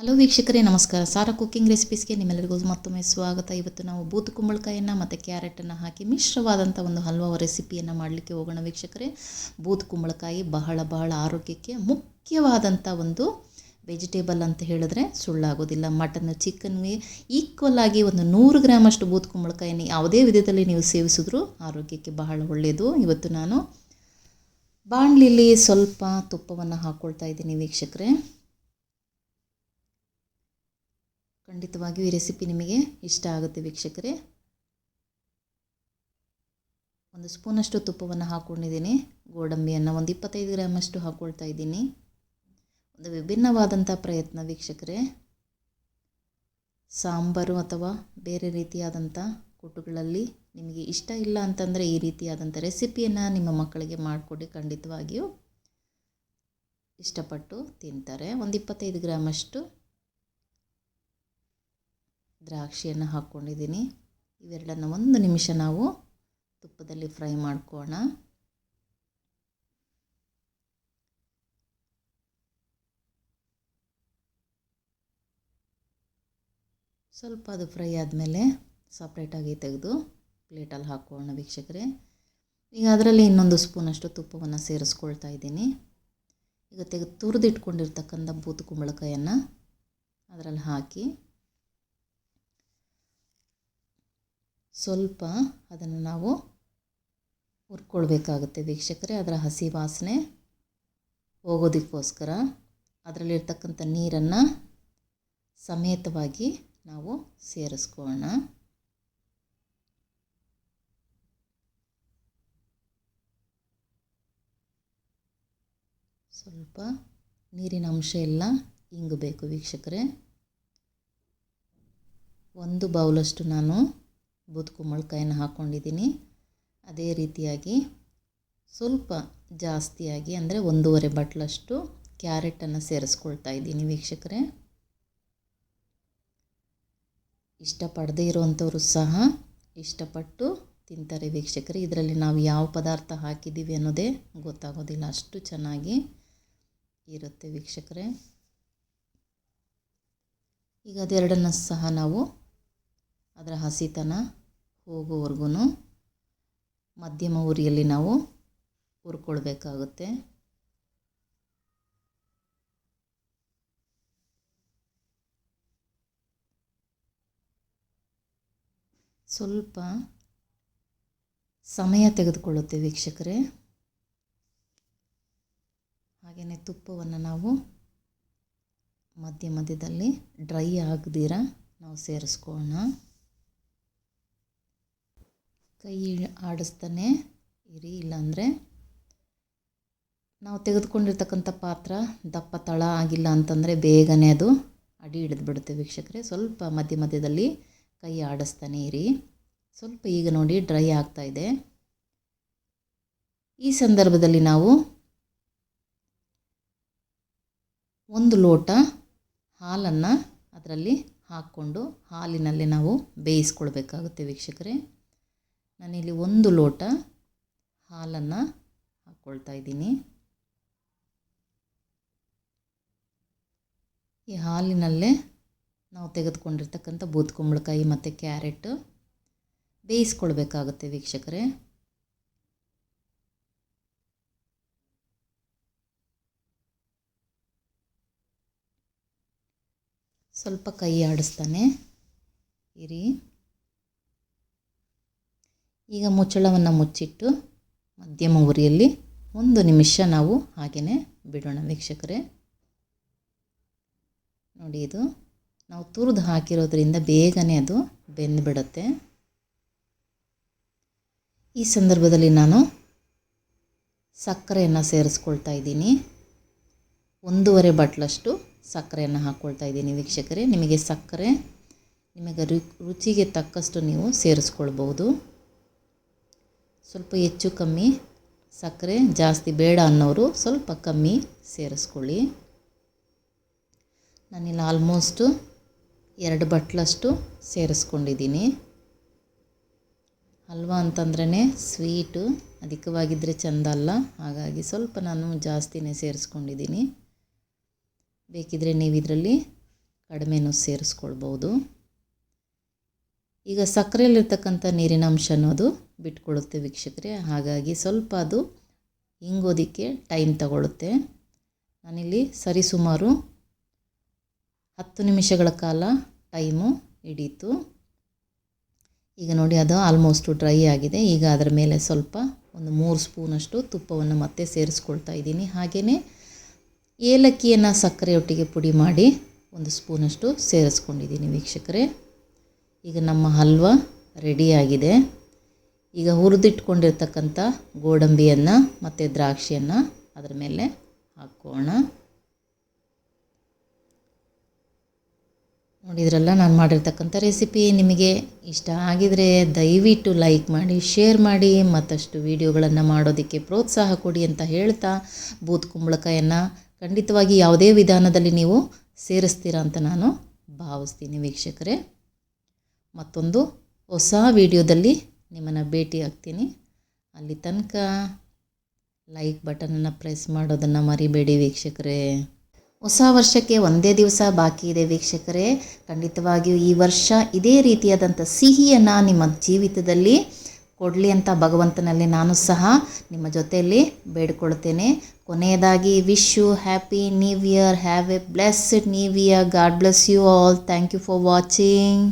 Hello ವೀಕ್ಷಕರೇ, ನಮಸ್ಕಾರ. Sara cooking ರೆಸಿಪೀಸ್ಗೆ ನಿಮ್ಮೆಲ್ಲರಿಗೂ ಮತ್ತೊಮ್ಮೆ ಸ್ವಾಗತ. ಇವತ್ತು ನಾವು ಬೂತು ಕುಂಬಳಕಾಯಿಯನ್ನು ಮತ್ತು ಕ್ಯಾರೆಟನ್ನು ಹಾಕಿ ಮಿಶ್ರವಾದಂಥ ಒಂದು ಹಲ್ವಾ ರೆಸಿಪಿಯನ್ನು ಮಾಡಲಿಕ್ಕೆ ಹೋಗೋಣ ವೀಕ್ಷಕರೇ. ಬೂತು ಕುಂಬಳಕಾಯಿ ಬಹಳ ಬಹಳ ಆರೋಗ್ಯಕ್ಕೆ ಮುಖ್ಯವಾದಂಥ ಒಂದು ವೆಜಿಟೇಬಲ್ ಅಂತ ಹೇಳಿದ್ರೆ ಸುಳ್ಳಾಗೋದಿಲ್ಲ. ಮಟನ್ ಚಿಕನ್ಗೆ ಈಕ್ವಲ್ ಆಗಿ ಒಂದು ನೂರು ಗ್ರಾಮಷ್ಟು ಬೂತ್ ಕುಂಬಳಕಾಯಿನ ಯಾವುದೇ ವಿಧದಲ್ಲಿ ನೀವು ಸೇವಿಸಿದ್ರೂ ಆರೋಗ್ಯಕ್ಕೆ ಬಹಳ ಒಳ್ಳೆಯದು. ಇವತ್ತು ನಾನು ಬಾಣಲಿಲಿ ಸ್ವಲ್ಪ ತುಪ್ಪವನ್ನು ಹಾಕ್ಕೊಳ್ತಾ ಇದ್ದೀನಿ ವೀಕ್ಷಕರೇ. ಖಂಡಿತವಾಗಿಯೂ ಈ ರೆಸಿಪಿ ನಿಮಗೆ ಇಷ್ಟ ಆಗುತ್ತೆ ವೀಕ್ಷಕರೇ. ಒಂದು ಸ್ಪೂನಷ್ಟು ತುಪ್ಪವನ್ನು ಹಾಕ್ಕೊಂಡಿದ್ದೀನಿ. ಗೋಡಂಬಿಯನ್ನು ಒಂದು ಇಪ್ಪತ್ತೈದು ಗ್ರಾಮಷ್ಟು ಹಾಕ್ಕೊಳ್ತಾ ಇದ್ದೀನಿ. ಒಂದು ವಿಭಿನ್ನವಾದಂಥ ಪ್ರಯತ್ನ ವೀಕ್ಷಕರೇ. ಸಾಂಬಾರು ಅಥವಾ ಬೇರೆ ರೀತಿಯಾದಂಥ ಕುಟುಗಳಲ್ಲಿ ನಿಮಗೆ ಇಷ್ಟ ಇಲ್ಲ ಅಂತಂದರೆ ಈ ರೀತಿಯಾದಂಥ ರೆಸಿಪಿಯನ್ನು ನಿಮ್ಮ ಮಕ್ಕಳಿಗೆ ಮಾಡಿಕೊಡಿ, ಖಂಡಿತವಾಗಿಯೂ ಇಷ್ಟಪಟ್ಟು ತಿಂತಾರೆ. ಒಂದು ಇಪ್ಪತ್ತೈದು ಗ್ರಾಮಷ್ಟು ದ್ರಾಕ್ಷಿಯನ್ನು ಹಾಕ್ಕೊಂಡಿದ್ದೀನಿ. ಇವೆರಡನ್ನು ಒಂದು ನಿಮಿಷ ನಾವು ತುಪ್ಪದಲ್ಲಿ ಫ್ರೈ ಮಾಡ್ಕೋಣ. ಸ್ವಲ್ಪ ಅದು ಫ್ರೈ ಆದಮೇಲೆ ಸಪ್ರೇಟಾಗಿ ತೆಗೆದು ಪ್ಲೇಟಲ್ಲಿ ಹಾಕೋಣ ವೀಕ್ಷಕರೇ. ಈಗ ಅದರಲ್ಲಿ ಇನ್ನೊಂದು ಸ್ಪೂನಷ್ಟು ತುಪ್ಪವನ್ನು ಸೇರಿಸ್ಕೊಳ್ತಾ ಇದ್ದೀನಿ. ಈಗ ತೆಗೆದು ತುರಿದಿಟ್ಕೊಂಡಿರ್ತಕ್ಕಂಥ ಬೂತು ಕುಂಬಳಕಾಯನ್ನು ಅದರಲ್ಲಿ ಹಾಕಿ ಸ್ವಲ್ಪ ಅದನ್ನು ನಾವು ಹುರ್ಕೊಳ್ಬೇಕಾಗುತ್ತೆ ವೀಕ್ಷಕರೇ, ಅದರ ಹಸಿ ವಾಸನೆ ಹೋಗೋದಕ್ಕೋಸ್ಕರ. ಅದರಲ್ಲಿರ್ತಕ್ಕಂಥ ನೀರನ್ನು ಸಮೇತವಾಗಿ ನಾವು ಸೇರಿಸ್ಕೊಳ್ಳೋಣ. ಸ್ವಲ್ಪ ನೀರಿನ ಅಂಶ ಎಲ್ಲ ಇಂಗಬೇಕು ವೀಕ್ಷಕರೇ. ಒಂದು ಬೌಲಷ್ಟು ನಾನು ಬೂದು ಕುಂಬಳಕಾಯನ್ನು ಹಾಕ್ಕೊಂಡಿದ್ದೀನಿ ಅದೇ ರೀತಿಯಾಗಿ ಸ್ವಲ್ಪ ಜಾಸ್ತಿಯಾಗಿ ಅಂದರೆ ಒಂದೂವರೆ ಬಟ್ಲಷ್ಟು ಕ್ಯಾರೆಟನ್ನು ಸೇರಿಸ್ಕೊಳ್ತಾ ಇದ್ದೀನಿ ವೀಕ್ಷಕರೇ. ಇಷ್ಟಪಡದೇ ಇರುವಂಥವರು ಸಹ ಇಷ್ಟಪಟ್ಟು ತಿಂತಾರೆ ವೀಕ್ಷಕರೇ. ಇದರಲ್ಲಿ ನಾವು ಯಾವ ಪದಾರ್ಥ ಹಾಕಿದ್ದೀವಿ ಅನ್ನೋದೇ ಗೊತ್ತಾಗೋದಿಲ್ಲ. ಅಷ್ಟು ಚೆನ್ನಾಗಿ ಇರುತ್ತೆ ವೀಕ್ಷಕರೇ. ಈಗ ಅದೆರಡನ್ನು ಸಹ ನಾವು ಅದರ ಹಸಿತನ ಹೋಗೋವರೆಗೂ ಮಧ್ಯಮ ಉರಿಯಲ್ಲಿ ನಾವು ಹುರ್ಕೊಳ್ಬೇಕಾಗುತ್ತೆ ಸ್ವಲ್ಪ ಸಮಯ ತೆಗೆದುಕೊಳ್ಳುತ್ತೆ ವೀಕ್ಷಕರೇ. ಹಾಗೆಯೇ ತುಪ್ಪವನ್ನು ನಾವು ಮಧ್ಯ ಮಧ್ಯದಲ್ಲಿ ಡ್ರೈ ಆಗದಿರ ನಾವು ಸೇರಿಸ್ಕೊಳ್ಳೋಣ. ಕೈ ಆಡಿಸ್ತಾನೆ, ಇರಿ ಇಲ್ಲಾಂದರೆ ನಾವು ತೆಗೆದುಕೊಂಡಿರ್ತಕ್ಕಂಥ ಪಾತ್ರ ದಪ್ಪ ತಳ ಆಗಿಲ್ಲ ಅಂತಂದರೆ ಬೇಗನೆ ಅದು ಅಡಿ ಹಿಡಿದು ಬಿಡುತ್ತೆ ವೀಕ್ಷಕರೇ. ಸ್ವಲ್ಪ ಮಧ್ಯ ಮಧ್ಯದಲ್ಲಿ ಕೈ ಆಡಿಸ್ತಾನೆ, ಇರಿ. ಸ್ವಲ್ಪ ಈಗ ನೋಡಿ ಡ್ರೈ ಆಗ್ತಾಯಿದೆ ಈ ಸಂದರ್ಭದಲ್ಲಿ ನಾವು ಒಂದು ಲೋಟ ಹಾಲನ್ನು ಅದರಲ್ಲಿ ಹಾಕ್ಕೊಂಡು ಹಾಲಿನಲ್ಲಿ ನಾವು ಬೇಯಿಸ್ಕೊಳ್ಬೇಕಾಗುತ್ತೆ ವೀಕ್ಷಕರೇ. ನಾನಿಲ್ಲಿ ಒಂದು ಲೋಟ ಹಾಲನ್ನು ಹಾಕ್ಕೊಳ್ತಾ ಇದ್ದೀನಿ. ಈ ಹಾಲಿನಲ್ಲೇ ನಾವು ತೆಗೆದುಕೊಂಡಿರ್ತಕ್ಕಂಥ ಬೂದ್ಕುಂಬಳಕಾಯಿ ಮತ್ತು ಕ್ಯಾರೆಟ್ ಬೇಯಿಸ್ಕೊಳ್ಬೇಕಾಗುತ್ತೆ ವೀಕ್ಷಕರೇ. ಸ್ವಲ್ಪ ಕೈ ಆಡಿಸ್ತಾನೆ. ಇರಿ. ಈಗ ಮುಚ್ಚಳವನ್ನು ಮುಚ್ಚಿಟ್ಟು ಮಧ್ಯಮ ಉರಿಯಲ್ಲಿ ಒಂದು ನಿಮಿಷ ನಾವು ಹಾಗೆಯೇ ಬಿಡೋಣ ವೀಕ್ಷಕರೇ. ನೋಡಿ ಇದು ನಾವು ತುರಿದು ಹಾಕಿರೋದ್ರಿಂದ ಬೇಗನೆ ಅದು ಬೆಂದುಬಿಡುತ್ತೆ. ಈ ಸಂದರ್ಭದಲ್ಲಿ ನಾನು ಸಕ್ಕರೆಯನ್ನು ಸೇರಿಸ್ಕೊಳ್ತಾ ಇದ್ದೀನಿ. ಒಂದೂವರೆ ಬಟ್ಲಷ್ಟು ಸಕ್ಕರೆಯನ್ನು ಹಾಕ್ಕೊಳ್ತಾ ಇದ್ದೀನಿ ವೀಕ್ಷಕರೇ. ನಿಮಗೆ ಸಕ್ಕರೆ, ನಿಮಗೆ ರುಚಿಗೆ ತಕ್ಕಷ್ಟು ನೀವು ಸೇರಿಸ್ಕೊಳ್ಬೋದು ಸ್ವಲ್ಪ ಹೆಚ್ಚು ಕಮ್ಮಿ ಸಕ್ಕರೆ ಜಾಸ್ತಿ ಬೇಡ ಅನ್ನೋರು ಸ್ವಲ್ಪ ಕಮ್ಮಿ ಸೇರಿಸ್ಕೊಳ್ಳಿ. ನಾನಿಲ್ಲಿ ಆಲ್ಮೋಸ್ಟು ಎರಡು ಬಟ್ಲಷ್ಟು ಸೇರಿಸ್ಕೊಂಡಿದ್ದೀನಿ. ಹಲ್ವಾ ಅಂತಂದ್ರೇ ಸ್ವೀಟು ಅಧಿಕವಾಗಿದ್ದರೆ ಚೆಂದ ಅಲ್ಲ. ಹಾಗಾಗಿ ಸ್ವಲ್ಪ ನಾನು ಜಾಸ್ತಿನೇ ಸೇರಿಸ್ಕೊಂಡಿದ್ದೀನಿ. ಬೇಕಿದ್ದರೆ ನೀವು ಇದರಲ್ಲಿ ಕಡಿಮೆನೂ ಸೇರಿಸ್ಕೊಳ್ಬೋದು. ಈಗ ಸಕ್ಕರೆಯಲ್ಲಿರ್ತಕ್ಕಂಥ ನೀರಿನ ಅಂಶ ಅನ್ನೋದು ಬಿಟ್ಕೊಳ್ಳುತ್ತೆ ವೀಕ್ಷಕರೇ. ಹಾಗಾಗಿ ಸ್ವಲ್ಪ ಅದು ಹಿಂಗೋದಕ್ಕೆ ಟೈಮ್ ತಗೊಳ್ಳುತ್ತೆ ನಾನಿಲ್ಲಿ ಸರಿಸುಮಾರು ಹತ್ತು ನಿಮಿಷಗಳ ಕಾಲ ಟೈಮು ಹಿಡೀತು. ಈಗ ನೋಡಿ ಅದು ಆಲ್ಮೋಸ್ಟು ಡ್ರೈ ಆಗಿದೆ. ಈಗ ಅದರ ಮೇಲೆ ಸ್ವಲ್ಪ ಒಂದು ಮೂರು ಸ್ಪೂನಷ್ಟು ತುಪ್ಪವನ್ನು ಮತ್ತೆ ಸೇರಿಸ್ಕೊಳ್ತಾ ಇದ್ದೀನಿ. ಹಾಗೆಯೇ ಏಲಕ್ಕಿಯನ್ನು ಸಕ್ಕರೆಯೊಟ್ಟಿಗೆ ಪುಡಿ ಮಾಡಿ ಒಂದು ಸ್ಪೂನಷ್ಟು ಸೇರಿಸ್ಕೊಂಡಿದ್ದೀನಿ ವೀಕ್ಷಕರೇ. ಈಗ ನಮ್ಮ ಹಲ್ವ ರೆಡಿಯಾಗಿದೆ ಈಗ ಹುರಿದಿಟ್ಕೊಂಡಿರ್ತಕ್ಕಂಥ ಗೋಡಂಬಿಯನ್ನು ಮತ್ತು ದ್ರಾಕ್ಷಿಯನ್ನು ಅದರ ಮೇಲೆ ಹಾಕೋಣ. ನೋಡಿದ್ರಲ್ಲ ನಾನು ಮಾಡಿರ್ತಕ್ಕಂಥ ರೆಸಿಪಿ ನಿಮಗೆ ಇಷ್ಟ ಆಗಿದರೆ ದಯವಿಟ್ಟು ಲೈಕ್ ಮಾಡಿ ಶೇರ್ ಮಾಡಿ, ಮತ್ತಷ್ಟು ವಿಡಿಯೋಗಳನ್ನು ಮಾಡೋದಕ್ಕೆ ಪ್ರೋತ್ಸಾಹ ಕೊಡಿ ಅಂತ ಹೇಳ್ತಾ ಬೂತ್ ಕುಂಬಳಕಾಯನ್ನು ಖಂಡಿತವಾಗಿ ಯಾವುದೇ ವಿಧಾನದಲ್ಲಿ ನೀವು ಸೇರಿಸ್ತೀರಾ ಅಂತ ನಾನು ಭಾವಿಸ್ತೀನಿ ವೀಕ್ಷಕರೇ. ಮತ್ತೊಂದು ಹೊಸ ವಿಡಿಯೋದಲ್ಲಿ ನಿಮ್ಮನ್ನು ಭೇಟಿ ಆಗ್ತೀನಿ. ಅಲ್ಲಿ ತನಕ ಲೈಕ್ ಬಟನನ್ನು ಪ್ರೆಸ್ ಮಾಡೋದನ್ನು ಮರಿಬೇಡಿ ವೀಕ್ಷಕರೇ. ಹೊಸ ವರ್ಷಕ್ಕೆ ಒಂದೇ ದಿವಸ ಬಾಕಿ ಇದೆ ವೀಕ್ಷಕರೇ. ಖಂಡಿತವಾಗಿಯೂ ಈ ವರ್ಷ ಇದೇ ರೀತಿಯಾದಂಥ ಸಿಹಿಯನ್ನು ನಿಮ್ಮ ಜೀವಿತದಲ್ಲಿ ಕೊಡಲಿ ಅಂತ ಭಗವಂತನಲ್ಲಿ ನಾನು ಸಹ ನಿಮ್ಮ ಜೊತೆಯಲ್ಲಿ ಬೇಡ್ಕೊಳ್ತೇನೆ. ಕೊನೆಯದಾಗಿ wish you happy new year have a blessed new year God bless you all thank you for watching